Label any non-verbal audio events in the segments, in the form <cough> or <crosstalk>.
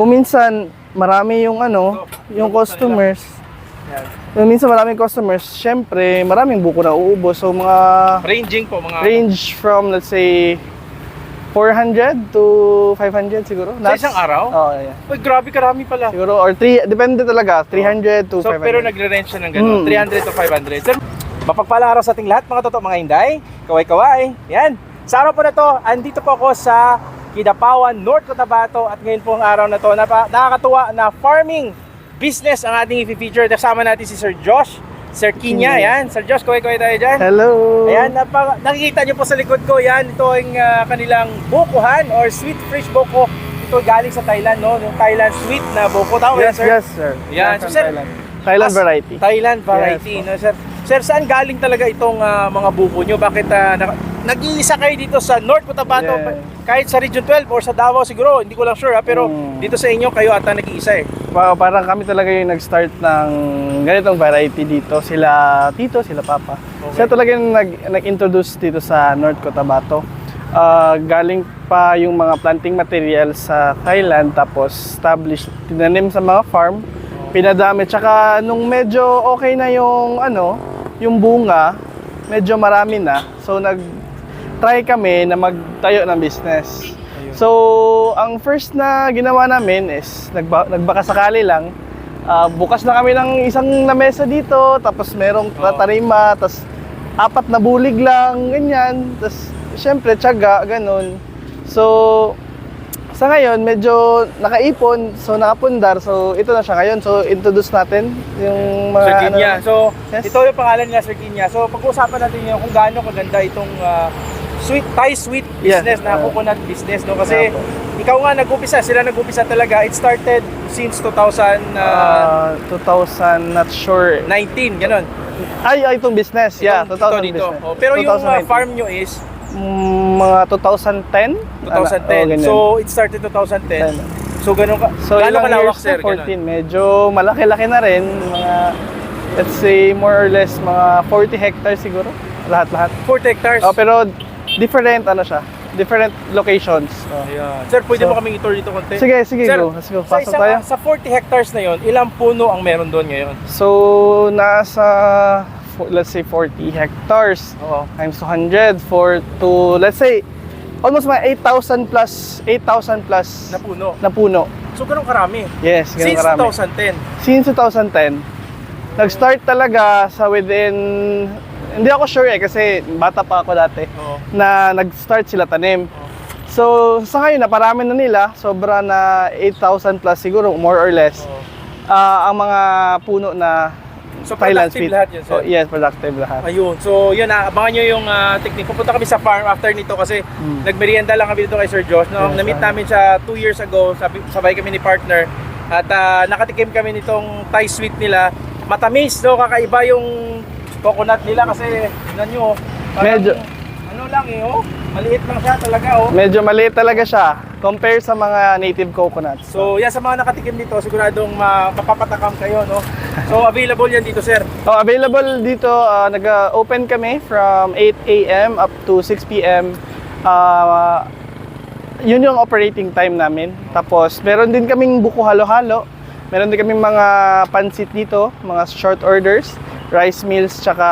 kung minsan marami yung ano, yung customers, kung minsan maraming customers, syempre maraming buko na uubos. So mga Ranging po mga range from let's say 400 to 500 siguro. Sa isang araw? Oo, yeah. Uy, grabe karami pala. Siguro or 3 depende talaga, 300 to So, 500. pero nagre-range siya ng gano'n, Hmm. 300 to 500. Sir, mapagpalang araw sa ating lahat, mga totoo, mga hinday. Kaway-kaway. Yan. Sa araw po na to, andito po ako sa Kidapawan, North Cotabato. At ngayon po ang araw na to, napa, nakakatuwa na farming business ang ating i-feature. Kasama natin si Sir Josh, Sir Kinya. Yan. Sir Josh, kaway-kaway tayo dyan. Hello. Ayan, napa, nakikita nyo po sa likod ko, yan, ito ang ah, kanilang bukuhan or sweet fresh buko. Ito galing sa Thailand, no? Yung Thailand sweet na buko. Tama ba yan, Yes, sir? yes, sir. Yan. So, sir, Thailand. Thailand variety. Thailand variety, Yes, no, sir? Sir, saan galing talaga itong ah, mga buko nyo? Bakit ah, na, nag-iisa kayo dito sa North Cotabato? Yeah. Kahit sa Region 12 or sa Davao siguro, hindi ko lang sure ha, pero Mm. dito sa inyo kayo ata nag-iisa eh. Pa- parang kami talaga yung nag-start ng ganitong variety dito. Sila tito, sila papa. Okay. Sila talaga yung nag, nag-introduce dito sa North Cotabato. Ah, galing pa yung mga planting materials sa Thailand tapos established, tinanim sa mga farm, pinadami. Tsaka nung medyo okay na yung ano, yung bunga, medyo marami na. So nag try kami na magtayo ng business. Ayun. So, ang first na ginawa namin is nagba, nagbaka sakali lang. Ah, bukas na kami ng isang lamesa dito, tapos merong tatarima, tapos apat na bulig lang, ganyan. Tapos, syempre, tiyaga, ganun. So, sa ngayon, medyo nakaipon, so nakapundar, so ito na siya ngayon. So, introduce natin yung mga Sir ano Kinya. So, Yes. ito yung pangalan niya, Sir Kinya. So, pag-uusapan natin yung kung gaano kaganda itong ah, sweet Thai sweet Yeah. business na Ah. coconut business no kasi Apo. ikaw nga nag-umpisa, sila nag-umpisa talaga. It started since 2019, Ah, 2000, not sure. ganun. Ay, ay, itong business. Yeah, Itong- 2000 ito dito. business. Oh, pero yung uh, 2019. farm nyo is Mm, mga 2010? 2010. Ano, oh, so, it started 2010. 10. So, ganun ka. So, gaano ilang kalawak, sir? na? 14. Medyo malaki-laki na rin. Mga, let's say, more or less, mga 40 hectares siguro. Lahat-lahat. 40 hectares. Oh, pero different, ano siya, different locations. Oh. Ayan. Sir, pwede So- mo kaming itour dito konti? Sige, sige, Sir, go. Let's go. Sa, Pasok isang, tayo. sa 40 hectares na yon, ilang puno ang meron doon ngayon? So, nasa, let's say, 40 hectares Oo. times 200 for to, let's say, almost mga 8,000 plus, 8,000 plus Na puno. na puno. So, ganun karami. Yes, ganun Since karami. 2010. Since 2010, nag-start talaga sa within, hindi ako sure eh kasi bata pa ako dati, Oo. na nag-start sila tanim. So, sa ngayon, naparami na nila, sobra na 8,000 plus siguro, more or less, Oo. ah, ang mga puno na So, Thailand productive sweet. lahat yun, sir? Oh, yes, productive lahat. Ayun. So, yun, ah, abangan nyo yung ah, technique. Pupunta kami sa farm after nito kasi Mm. nagmerienda lang kami dito kay Sir Josh. No? Yes, Na-meet ah. namin siya 2 years ago. Sabi, sabay kami ni partner. At ah, nakatikim kami nitong Thai sweet nila. Matamis, no? Kakaiba yung coconut nila kasi, nyo. parang Medyo- Ano lang eh, oh. Maliit lang siya talaga, oh. Medyo maliit talaga siya compare sa mga native coconuts. So, yan sa mga nakatikim dito, siguradong ma- mapapatakam kayo, no? So, <laughs> available yan dito, sir. Oh, available dito, ah, nag-open kami from 8 a.m. up to 6 p.m. Ah, yun yung operating time namin. Tapos, meron din kaming buko halo-halo. Meron din kaming mga pansit dito, mga short orders, rice meals, tsaka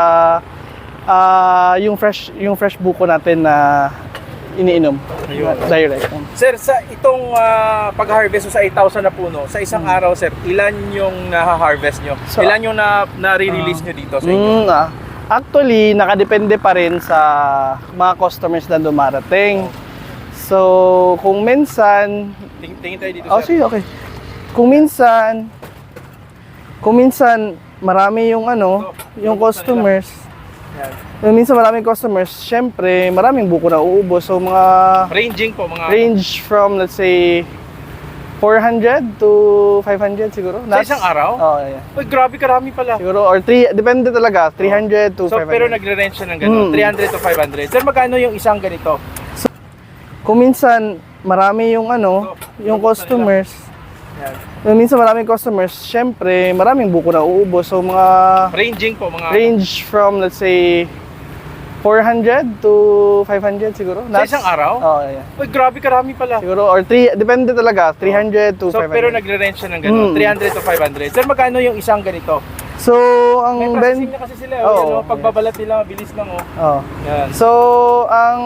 ah, yung fresh yung fresh buko natin na iniinom. Ayun. Direct. Sir, sa itong ah, pag-harvest sa 8,000 na puno, sa isang araw, sir, ilan yung na-harvest nyo? So, ilan yung na, na-release nyo dito sa inyo? Mm, ah. Actually, nakadepende pa rin sa mga customers na dumarating. So, kung minsan, Ting- tingin tayo dito, oh, sir. sige, okay. Kung minsan, kung minsan marami yung ano, yung customers, Yan. kung minsan maraming customers, syempre, maraming buko na uubos. So, mga Ranging po, mga... range from, let's say, 400 to 500 siguro. Sa isang araw? Oh, yeah. Uy, grabe karami pala. Siguro, or 3, depende talaga, 300 to So, 500. pero nagre-range siya ng gano'n, Mm. 300 to 500. Sir, magkano yung isang ganito? Kung minsan marami yung ano, Ito, yung customers, Yan. kung minsan maraming customers, syempre maraming buko na uubos. So mga Ranging po, mga... range from let's say 400 to 500 siguro. Sa isang araw? Oo, yeah. Uy, grabe karami pala. Siguro, or 3, depende talaga, 300 to So, 500. pero nagre-rent siya ng gano'n, Mm. 300 to 500. Sir, magkano yung isang ganito? So, ang May ben... na kasi sila. Oh, Oo, yan, oh, pagbabalat nila, mabilis lang. Oh. Oh. Yan. So, ang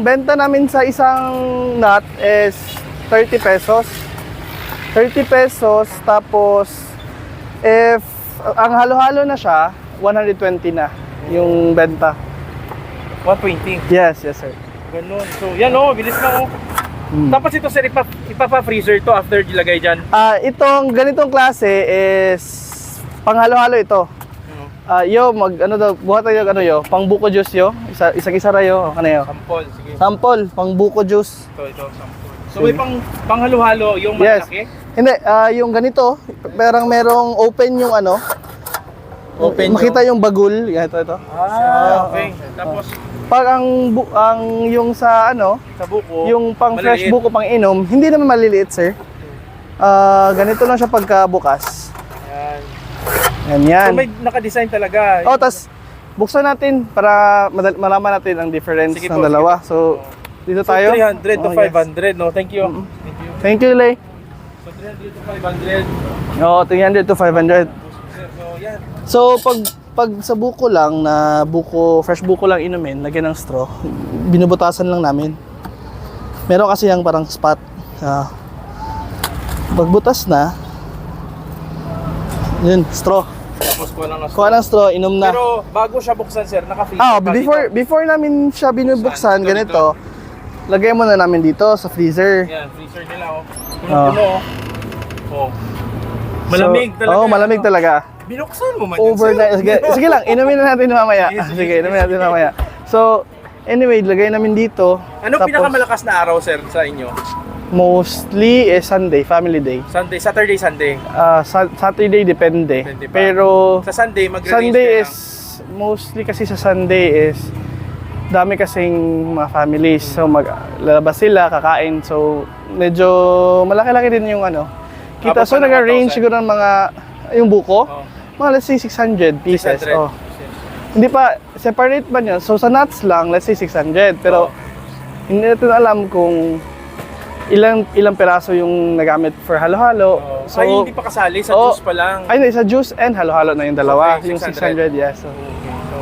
benta namin sa isang nut is 30 pesos. 30 pesos, tapos if ang halo-halo na siya, 120 na yung benta. 120. Yes, yes sir. Ganun. So, yan oh, mabilis lang oh. Mm. Tapos ito sir, ipa, ipapa-freezer to after ilagay dyan. Ah, itong ganitong klase is panghalo-halo ito. Ano? Ah, yo, mag ano daw, buhat tayo ano yo, pang buko juice yo. Isa isang isa ra yo, ano yo. Sampol, sige. Sample, pang buko juice. Ito, ito, sampol. So, may pang, panghalo-halo, yung Yes. Hindi, ah, yung ganito, parang merong open yung ano. Open Makita yung bagul, yan, ito ito. Ah, okay. Tapos, Pag ang bu- ang yung sa ano, sa buko, yung pang fresh maliliit. buko pang inom, hindi naman maliliit, sir. Ah, ganito lang siya pagka bukas. Yan. Yan yan. So, may naka-design talaga. Oh, tas buksan natin para madal- malaman natin ang difference Sige ng po, dalawa. So, dito So, tayo. 300 to Oh, yes. 500, no? Thank you. Thank you. Thank you, Lay. So, 300 to 500. Oo, 300 to 500. So, yan. So, pag pag sa buko lang na buko, fresh buko lang inumin, lagyan ng straw, binubutasan lang namin. Meron kasi yung parang spot. Ah. pagbutas na, yun, straw. Tapos ko lang na Kuha ng straw, inom na. Pero bago siya buksan, sir, naka-freezer Ah, before dito. before namin siya binubuksan Saan? Dito, ganito, lagay muna namin dito sa freezer. Yan, freezer nila, oh. Oh. Puno-puno, oh. Oh. Malamig So, talaga. Oo, yan, malamig oh. talaga. Binuksan mo man Overnight. Sige, <laughs> sige lang, inumin na natin mamaya. Sige, sige, sige. inumin natin mamaya. So, anyway, lagay namin dito. Anong Tapos, pinakamalakas na araw, sir, sa inyo? Mostly is Sunday, family day. Sunday, Saturday, Sunday. Ah, sa- Saturday depende. Depende. Pero Sa Sunday, magre-range Sunday ka is mostly kasi sa Sunday is dami kasing mga families. So maglalabas sila, kakain. So medyo malaki-laki din yung ano. Kita Abot so ng nag-range 1,000. siguro ng mga yung buko. Oh, Mga let's say 600 pieces. 600. Oh. Hindi pa separate ba niya? So sa nuts lang, let's say 600. Pero Oh. hindi natin alam kung ilang ilang peraso yung nagamit for halo-halo. Oh. So Ay, hindi pa kasali, sa Oh. juice pa lang. ay, hindi, sa juice and halo-halo na yung dalawa. Okay, yung 600. 600, yes. So, Okay, so,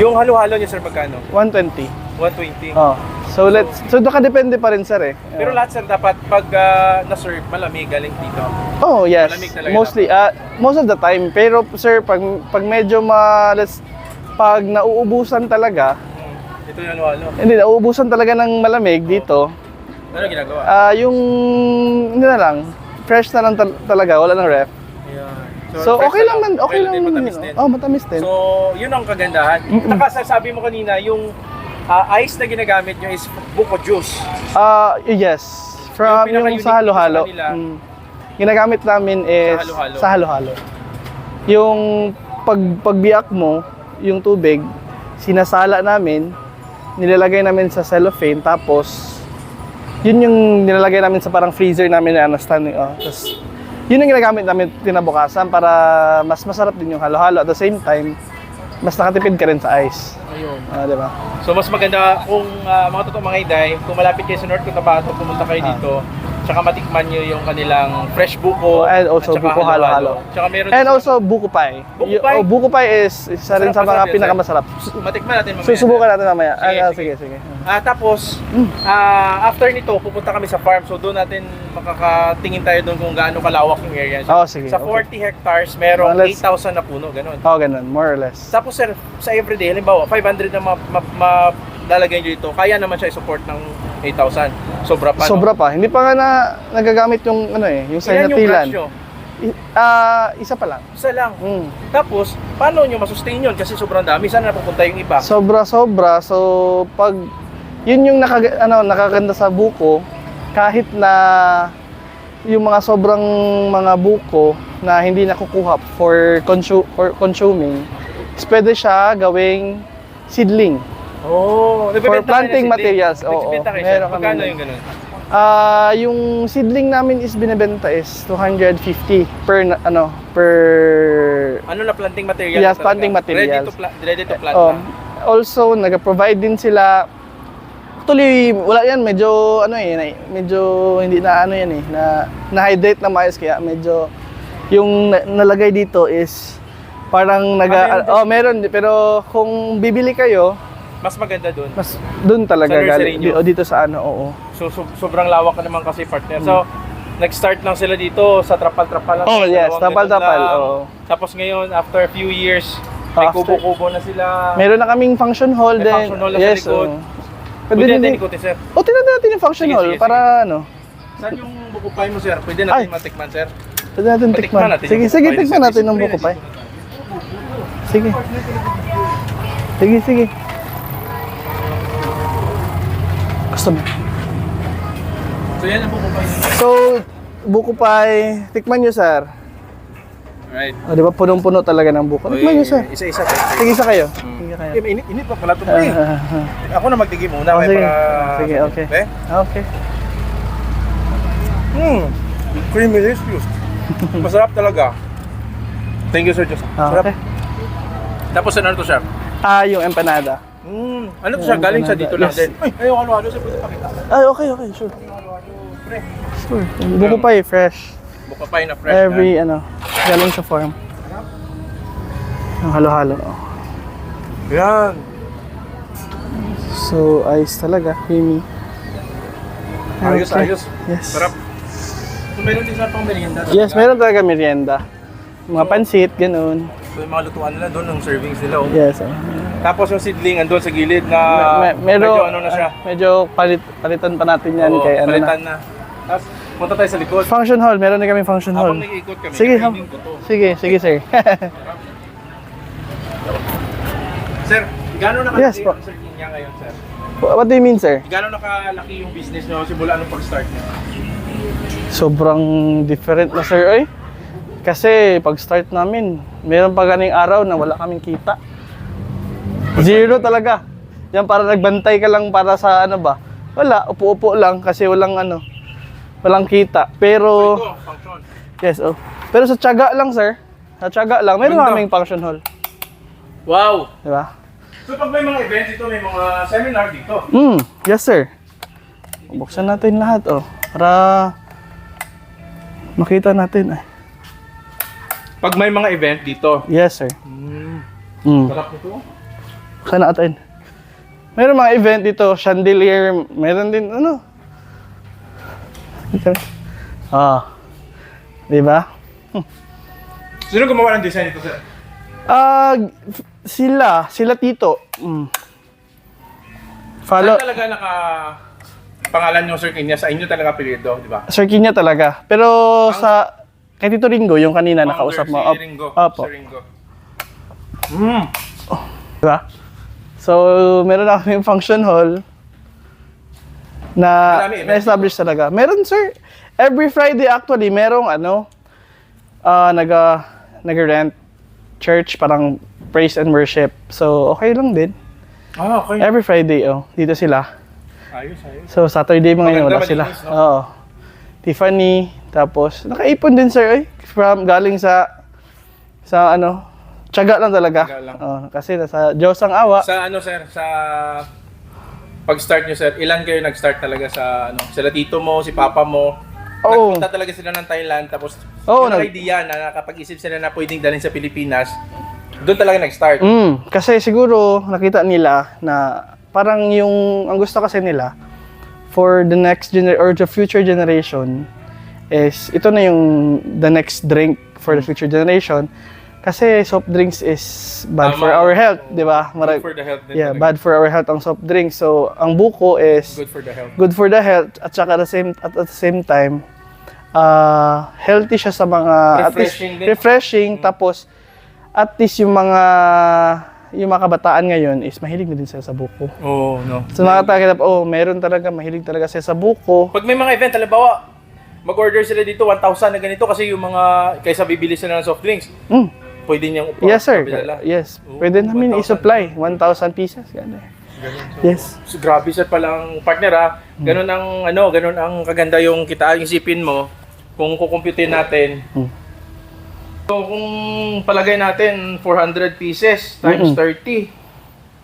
yung halo-halo niya, sir, magkano? 120. 120. Oh. So, let's, so, nakadepende pa rin, sir, eh. Pero lahat, sir, dapat pag ah, na-serve, malamig galing dito. Oh, yes. malamig talaga Mostly, ah, most of the time. Pero, sir, pag, pag medyo ma, let's, pag nauubusan talaga, Hmm. Ito yung halo-halo. hindi, nauubusan talaga ng malamig dito, Ano ginagawa? ah, yung, hindi na lang, fresh na lang tal- talaga, wala nang ref. Ayan. So, fresh okay na lang man, okay lang din, naman matamis yun. din. Oh, matamis din. So, yun ang kagandahan. Saka sabi mo kanina, yung ah, ice na ginagamit nyo is buko juice. Ah, yes. From Yung yung, sa halo-halo. mm, ginagamit namin is Sa halo-halo. Yung pag pagbiyak mo, yung tubig, sinasala namin, nilalagay namin sa cellophane tapos yun yung nilalagay namin sa parang freezer namin na ano, standing oh. Tapos yun yung ginagamit namin tinabukasan para mas masarap din yung halo-halo at the same time mas nakatipid ka rin sa ice. Ayun. Ah, di ba? So, mas maganda kung ah, mga totoo mga inday, kung malapit kayo sa North Cotabato, pumunta kayo Ah. dito, tsaka matikman nyo yung kanilang fresh buko. Oh, and also at buko halo-halo. Tsaka meron And also buko pie. Buko pie? Oh, buko pie is isa rin sa mga yan, pinakamasarap. matikman natin mamaya. Susubukan natin mamaya. Sige, Ah, sige. sige, sige. Ah, tapos, ah, after nito, pupunta kami sa farm. So, doon natin makakatingin tayo doon kung gaano kalawak yung area. Oh, sige, Sa okay. 40 hectares, merong Mga let's- 8,000 na puno, ganun. Oh, ganun, more or less. Tapos, sir, sa everyday, halimbawa, 500 na ma- ma- ma- lalagay nyo dito, kaya naman siya i-support ng 8,000. Sobra pa, no? Sobra pa. Hindi pa nga na nagagamit yung ano eh, yung sa Ilan yung Ah, isa pa lang. Isa lang. Mm. Tapos, paano nyo masustain yun? Kasi sobrang dami. Saan napupunta yung iba? Sobra sobra. So pag yun yung nakaga, ano, nakaganda sa buko, kahit na yung mga sobrang mga buko na hindi nakukuha for, consu- for consuming, pwede siya gawing seedling. Oh, For planting materials, oo. Kayo Meron kami Magkano yung ganun? Ah, yung seedling namin is binebenta is 250 per na- ano per Ano na planting material? Yes, talaga? planting materials. Ready to, pla- ready to plant Oh, na. also nag-provide din sila Actually, wala yan. Medyo, ano eh, na- medyo hindi na ano yan eh, na, na-hydrate na maayos. Kaya medyo, yung na- nalagay dito is parang naga, Ah, oh, meron. Pero kung bibili kayo, Mas maganda doon. mas doon talaga Sa galing. O dito sa ano, oo. So, so- sobrang lawak ka naman kasi partner. So, nag-start lang sila dito sa trapal-trapal lang. Oh, yes, trapal-trapal, oo. Tapos ngayon, after a few years, may kubo-kubo na sila. Meron na kaming function hall May din. function hall na sa yes, likod. oo. Pwede natin din. ikutin, sir. O, tingnan natin yung function Sige, hall sige, para ano. Saan yung buko pie mo, sir? Pwede natin Ay. matikman, sir. Pwede natin tikman. natin Sige, yung sige, tikman natin ng Sige, buko sige. Sige. Sige, mo? So, yan ang buko pie. So, buko pie, tikman nyo, sir. Right. O, di ba punong-puno talaga ng buko? Tikman nyo, sir. Isa-isa, sir. Sige, isa kayo. Sige kayo. Eh, init, init pa pala ito, ah, ah. Ako na magtigim muna. Oh, sige. para... Sige, okay. Eh? Okay. Hmm. Creamy delicious. Masarap talaga. Thank you, sir. Just. Ah, Sarap. okay. Tapos ano to, sir? Ah, yung empanada. Hmm. Ano to, sir? Galing sa dito lang Yes. din. Ay, ayaw, ano, ano, sir. Pwede pakita. Ay, okay, okay, sure. Pre. Sure. Buko pie, fresh. Buka pa na fresh. Every, ano, galing sa farm. Ang halo-halo. na. Yan. So, ice talaga, creamy. Ayos, Okay. ayos. Yes. Sarap. So, meron din sa pang merienda. Yes, meron talaga merienda. Mga pansit, ganun. So, yung mga lutuan nila doon, ng servings nila. Oh. Yes. oh. Tapos yung seedling andun sa gilid na Me- me- medyo, medyo ano na siya. ah, medyo palit, palitan pa natin yan Oo, kay ano na. palitan na. Tapos, punta tayo sa likod. Function hall, meron na kami function hall. Habang nag-iikot kami, Sige, ham- sige, sige, sir. <laughs> Sir, gano'n nakalaki Yes, po. ang niya ngayon, sir? What do you mean, sir? Gano'n nakalaki yung business niyo simula nung pag-start niyo? Sobrang different na, sir, oy. Kasi pag start namin, meron pa ganing araw na wala kaming kita. Zero talaga. Yan para nagbantay ka lang para sa ano ba? Wala, upo-upo lang kasi walang ano, walang kita. Pero yes, oh. Pero sa tiyaga lang, sir. Sa tiyaga lang, meron Ganda. kaming function hall, Wow! di ba? So pag may mga events dito, may mga seminar dito. Mm, yes, sir. Buksan natin lahat, oh. Para makita natin. Ay, Pag may mga event dito. yes, sir. Hmm. Mm. Sarap nito. Buksan natin. Meron mga event dito, chandelier, meron din, ano? Ito. Ah. Di ba? Sino gumawa ng design dito, sir? Ah, f- sila, sila tito. Mm. Follow, Saan talaga naka pangalan yung circle niya? Sa inyo talaga apelyido, di ba? Sir Kinya talaga. Pero sa, kay Tito Ringo, yung kanina nakausap mo. Founder, si Ringo. Opo. Si Ringo. Hmm. Diba? So, meron na kami function hall na na-establish talaga. Meron, sir. Every Friday actually, merong ano, ah naga, nag-rent church, parang praise and worship. So, okay lang din. Ah, okay. Every Friday, oh, dito sila. Ayos, ayos. So, Saturday mga Maganda, wala sila. malinis, no? Oo. Tiffany, tapos, nakaipon din, sir, eh. From, galing sa, sa ano, tiyaga lang talaga. Tiyaga lang. Oo, kasi nasa Diyos ang awa. Sa ano, sir? Sa pag-start nyo, sir, ilan kayo nag-start talaga sa ano? Sila tito mo, si papa mo. Oo. Nagpunta talaga sila ng Thailand, tapos Oo, yung nag- idea na nakapag-isip sila na pwedeng dalhin sa Pilipinas, doon talaga nag-start. Mm, kasi siguro nakita nila na parang yung ang gusto kasi nila for the next gener or the future generation is ito na yung the next drink for the future generation kasi soft drinks is bad Tama. for our health, 'di ba? Good Marag- for the health din yeah, talaga. bad for our health ang soft drinks. So, ang buko is Good for the health. good for the health at saka at the same at, the same time uh, healthy siya sa mga at least Refreshing din. refreshing tapos at least yung mga yung mga kabataan ngayon is mahilig na din sila sa buko. Oo, oh, no. So nakakita oh, meron talaga mahilig talaga sila sa buko. Pag may mga event, halimbawa, mag-order sila dito 1,000 na ganito kasi yung mga kaysa bibili sila ng soft drinks, Mm. pwede niyang Yes sir. Yes. Oo, Pwede namin 1,000. i-supply 1,000 pieces ganun. Yes. So, grabe sir palang partner ah. Ganun ang ano, ganun ang kaganda yung kita yung isipin mo kung kukumputin natin. Hmm. So kung palagay natin 400 pieces times Mm-mm. 30.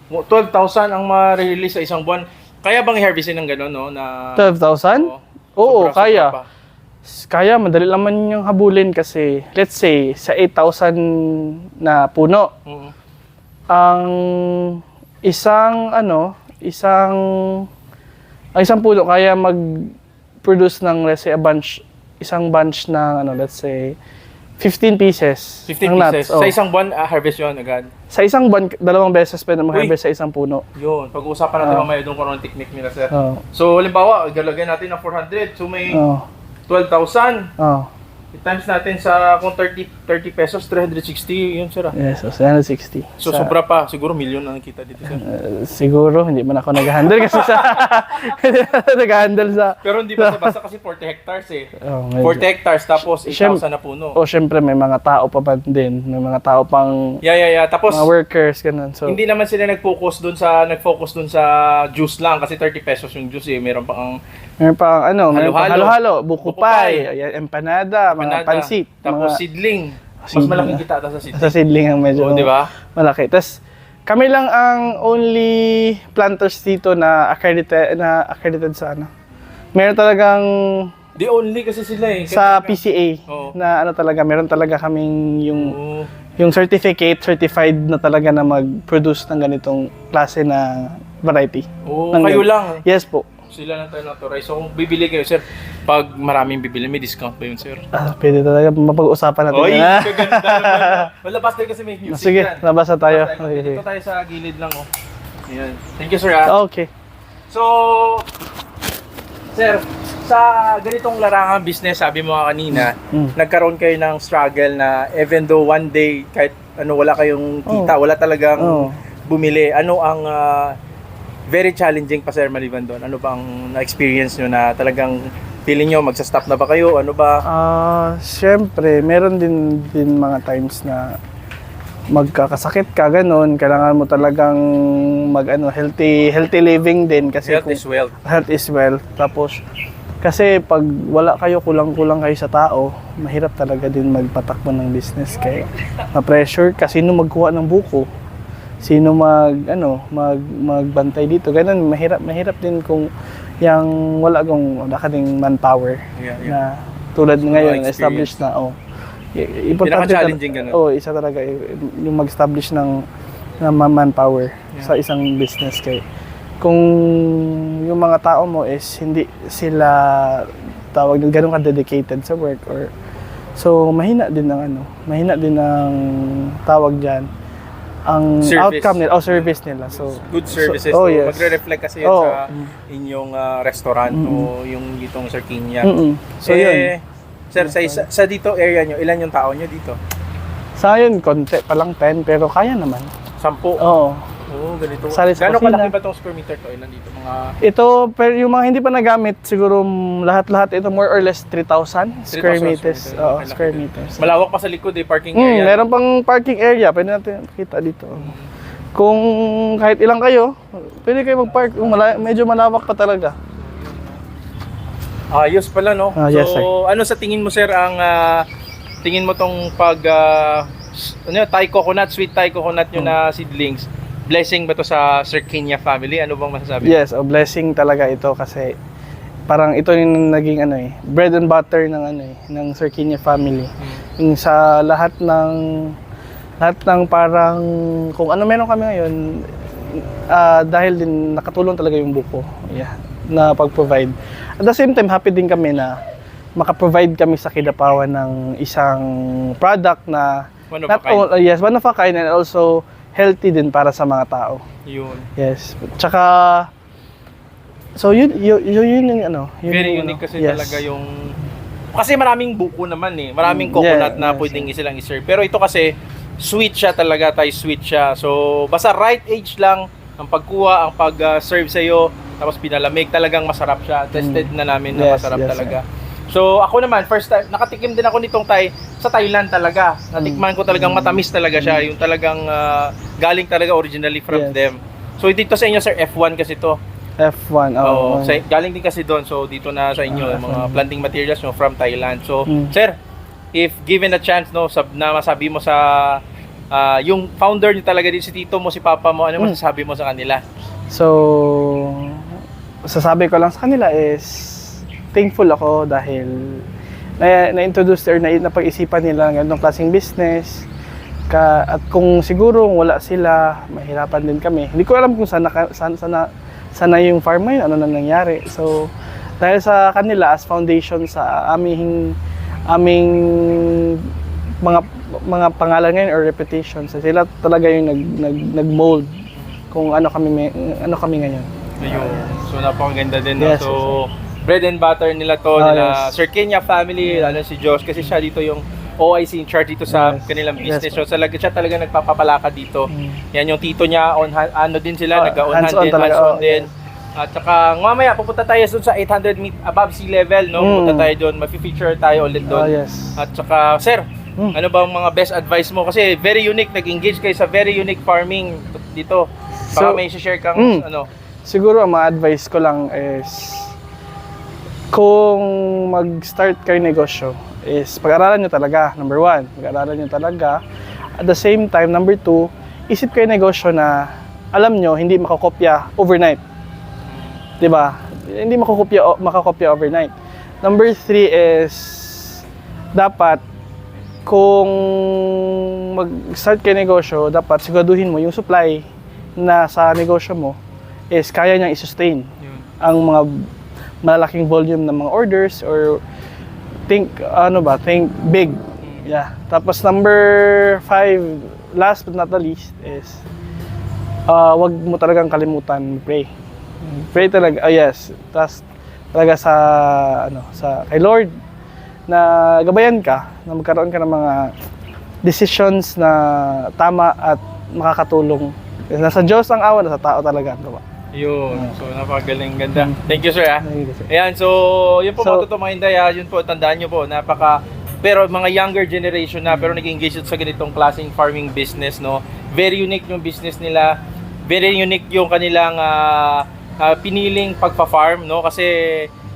Mo- 12,000 ang ma-release sa isang buwan. Kaya bang i-harvestin ng gano'n, no? Na, 12,000? Oo. Oo, kaya. pa. Kaya, madali naman yung habulin kasi, let's say, sa 8,000 na puno, Oo. ang isang, ano, isang, ang isang puno kaya mag-produce ng, let's say, a bunch, isang bunch ng, ano, let's say, 15 pieces. 15 ng nuts. pieces. Oh. Sa isang buwan, ah, harvest yun agad. Sa isang buwan, dalawang beses pwede mag-harvest sa isang puno. Yun. Pag-uusapan natin Ah. mamaya doon kung anong technique nila, sir. Oh. So, halimbawa, igalagay natin ng 400. So, may Oh. 12,000. Oh. I-times natin sa kung 30, 30 pesos, 360 yun, sir. ah. Yes, so 760. So, Sa- sobra pa. Siguro million ang kita dito, sir. Uh, siguro, hindi man ako nag-handle kasi sa... hindi man ako nag-handle sa... Pero hindi basta-basta kasi 40 hectares eh. Oh, medyo. 40 hectares tapos Siyem- 8,000 na puno. O, syempre, may mga tao pa ba din. May mga tao pang... Yeah, yeah, yeah. Tapos, mga workers, ganun. So, hindi naman sila nag-focus dun sa nag-focus dun sa juice lang kasi 30 pesos yung juice eh. Meron pa ang meron pang ano, meron Halo-halo. halo-halo, ayan, empanada, mga panada, pansit. tapos mga, seedling. Mas Seedling. malaking kita ata sa sa seedling ang medyo Oo, di ba? malaki. Tapos, kami lang ang only planters dito na accredited, na accredited sa ano. Meron talagang The only kasi sila eh. sa PCA Oo. na ano talaga, meron talaga kaming yung Oo. yung certificate, certified na talaga na mag-produce ng ganitong klase na variety. Oo, Ng- kayo lang. Yes po. Sila lang tayo naturay. So kung bibili kayo, sir, pag maraming bibili, may discount ba yun, sir? Ah, pwede talaga mapag-usapan natin Oy, yan. ah. kaganda naman. <laughs> Malabas tayo kasi may music Sige, yan. labas na tayo. Labas Okay, Dito tayo sa gilid lang, oh. Ayan. Thank you, sir, ah. Okay. So, sir, sa ganitong larangang business, sabi mo kanina, Mm. nagkaroon kayo ng struggle na even though one day, kahit ano, wala kayong kita, wala talagang Oh. bumili, ano ang ah, very challenging pa, Sir Maliban doon? Ano bang na-experience nyo na talagang feeling nyo, magsa-stop na ba kayo? Ano ba? Ah, syempre, meron din din mga times na magkakasakit ka ganun, kailangan mo talagang mag ano, healthy healthy living din kasi Health kung- is wealth. health is wealth. Tapos kasi pag wala kayo kulang-kulang kayo sa tao, mahirap talaga din magpatakbo ng business kaya na-pressure kasi sino magkuha ng buko. Sino mag ano, mag magbantay dito. Ganun mahirap mahirap din kung yang wala ka ding manpower Yeah, yeah. na tulad ngayon experience. established na oh. Importante Pinaka-challenging ganun. Oh, isa talaga eh, yung mag-establish ng ng ma- manpower sa isang business kay kung yung mga tao mo is hindi sila tawag ng ganun ka dedicated sa work or so mahina din ng ano mahina din ng tawag diyan ang Service. outcome nila oh service nila so Good services. So- oh, So, yes. Magre-reflect kasi yun Oh. sa inyong ah, restaurant o yung itong Sir Kinya. mm so eh, yun Sir, sa, isa- sa dito area nyo, ilan yung tao nyo dito? sa yun konti pa lang 10 pero kaya naman Sampu. oo Oo, ganito. Sali sa Gano'ng kalaki ba itong square meter to? Ilan dito? Mga Ito, pero yung mga hindi pa nagamit, siguro mm, lahat-lahat ito more or less 3,000 square 3,000 meters. square meter. Oo, Malaki square din. meters. malawak pa sa likod eh, parking Hmm, area. meron pang parking area, pwede natin kita dito. Kung kahit ilang kayo, pwede kayo mag-park. Mala- medyo malawak pa talaga. Ayos pala, no? Ah, so, yes, sir. ano sa tingin mo, sir, ang ah, tingin mo tong pag ah, ano, yun, Thai coconut, sweet Thai coconut Hmm. nyo na seedlings, blessing ba to sa Sir Kinya family? Ano bang masasabi? Yes, a blessing talaga ito kasi parang ito yung naging ano eh, bread and butter ng ano eh, ng Sir Kinya family. Yung sa lahat ng lahat ng parang kung ano meron kami ngayon ah, dahil din nakatulong talaga yung buko. Yeah, na pag-provide. At the same time, happy din kami na maka-provide kami sa Kidapawan ng isang product na One of not a kind. all- uh, yes, one of a kind and also healthy din para sa mga tao. Yun. Yes. Tsaka So yun yun yun, yun yung ano, yun Very yung unique ano, kasi yes. talaga yung... Kasi maraming buko naman eh. Maraming Mm, coconut yeah, na yes, pwedeng isilang iserve. Pero ito kasi, sweet siya talaga, Thai sweet siya. So, basta right age lang ang pagkuha, ang pag-serve sa'yo, tapos pinalamig, talagang masarap siya. Tested na namin na Mm. Yes, masarap yes, talaga. So, ako naman, first time, nakatikim din ako nitong Thai sa Thailand talaga. Natikman ko talagang matamis talaga siya. Yung talagang ah, galing talaga originally Yes. from them. So, dito sa inyo, sir, F1 kasi to. F1. Oh, Oo, sa, galing din kasi doon. So dito na sa inyo Ah, yung mga planting materials nyo from Thailand. So Mm. sir, if given a chance no sab na masabi mo sa ah, yung founder niyo talaga din si tito mo, si papa mo, ano Mm. masasabi mo sa kanila? So, sasabi ko lang sa kanila is thankful ako dahil na, na-introduce or na, napag-isipan nila ng ganitong klaseng business. Ka, at kung siguro wala sila, mahirapan din kami. Hindi ko alam kung sana, sana, sana, sana yung farm ngayon, ano na nangyari. So, dahil sa kanila as foundation sa aming aming mga mga pangalan ngayon or reputation so sila talaga yung nag nag nag-mold kung ano kami ano kami ngayon. Ayun. So napakaganda din. Yes, no? So bread and butter nila to, Ah, nila yes. Sir Kenya family, lalo si Josh kasi siya dito yung OIC in charge dito sa Yes. kanilang Yes, business. so talaga siya talaga nagpapapalakad dito. Mm. Yan yung tito niya on ha- ano din sila, Ah, nag-on hand hands-on din, talaga, hands-on oh, din. At saka mamaya pupunta tayo doon sa 800 meet above sea level, no? Mm. Pupunta tayo doon, mafi-feature tayo ulit Oh, doon. yes. At saka sir, Mm. ano ba ang mga best advice mo kasi very unique nag-engage kayo sa very unique farming dito. Baka So, may share kang mm. ano. Siguro ang mga advice ko lang is kung mag-start kayo negosyo is pag-aralan nyo talaga, number one. Pag-aralan nyo talaga. At the same time, number two, isip kayo negosyo na alam nyo, hindi makakopya overnight. 'Di ba? Hindi makakopya, makakopya overnight. Number three is dapat kung mag-start kayo negosyo, dapat siguraduhin mo yung supply na sa negosyo mo is kaya niyang i-sustain ang mga malalaking volume ng mga orders or think ano ba think big. Yeah. Tapos number five last but not the least is uh, wag mo talagang kalimutan pray. Pray talaga oh yes. Tas talaga sa ano sa kay Lord na gabayan ka na magkaroon ka ng mga decisions na tama at makakatulong. Nasa Diyos ang awa nasa tao talaga ang gawa Yun. So, napakagaling. Ganda. Thank you, sir, ah. Kasi. Ayan, so, yun po So- mga totoong mga Inday, ah. Yun po, tandaan nyo po, napaka, pero mga younger generation na, pero nag-engage sa ganitong klaseng farming business, no? Very unique yung business nila. Very unique yung kanilang ah, ah, piniling pagpa-farm, no? Kasi,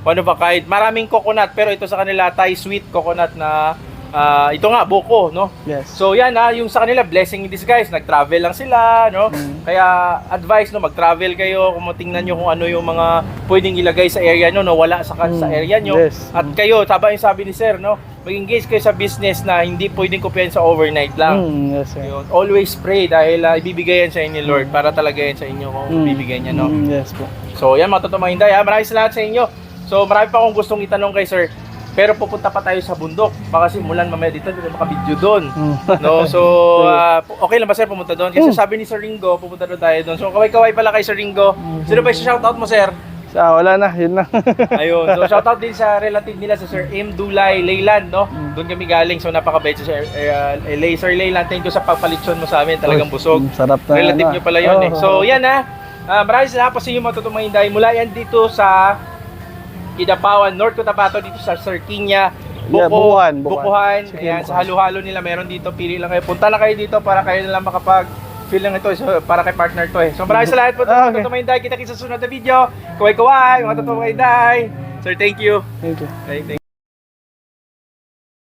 one of a kind. Maraming coconut, pero ito sa kanila, Thai sweet coconut na, ah, ito nga, buko, no? yes So yan ha, yung sa kanila blessing in disguise, nag-travel lang sila, no? Mm. Kaya advice no, mag-travel kayo, kung tingnan niyo kung ano yung mga pwedeng ilagay sa area nyo, no, wala sa sa Mm. area nyo. Yes. At kayo, tama yung sabi ni Sir, no? Mag-engage kayo sa business na hindi pwedeng kopyahin sa overnight lang. Mm, yes, sir. Yun. Always pray dahil ah, ibibigay yan sa inyo, Lord, para talaga yan sa inyo kung Mm. ibibigay niya, no? Mm, yes po. So, yan mga totoong hinday. Ha? Maraming salamat sa inyo. So, marami pa akong gustong itanong kay Sir. Pero pupunta pa tayo sa bundok. Baka simulan mamaya dito, hindi makabidyo doon. Mm. <laughs> No, so <laughs> ah, okay lang ba sir pumunta doon? Kasi Mm. sabi ni Sir Ringo, pupunta doon tayo doon. So kaway-kaway pala kay Sir Ringo. Sino ba yung shoutout mo sir? Ah, wala na, yun lang. <laughs> Ayun. So shoutout din sa relative nila sa Sir M. Dulay Leyland, no? Doon kami galing. So napakabait si Sir uh, Lay, Sir Leyland. Thank you sa pagpalitsyon mo sa amin. Talagang busog. Sarap na. Relative ano. nyo pala yun eh. Oh, So yan ha. Uh, maraming salamat po sa inyo mga totoong hinday. Mula yan dito sa Kidapawan, North Cotabato, dito sa Sir Kinya. Yeah, Bukuhan, Bukuhan. Bukuhan. Ayan, sa halo-halo nila meron dito. Pili lang kayo. Punta lang kayo dito para kayo na lang makapag feel lang ito so, para kay partner to eh. So maraming salamat po Ah, mga okay. totoong hinday. Kita-kita sa sunod na video. Kaway-kaway, mga totoong hinday. Sir, thank you. Thank you. Okay, thank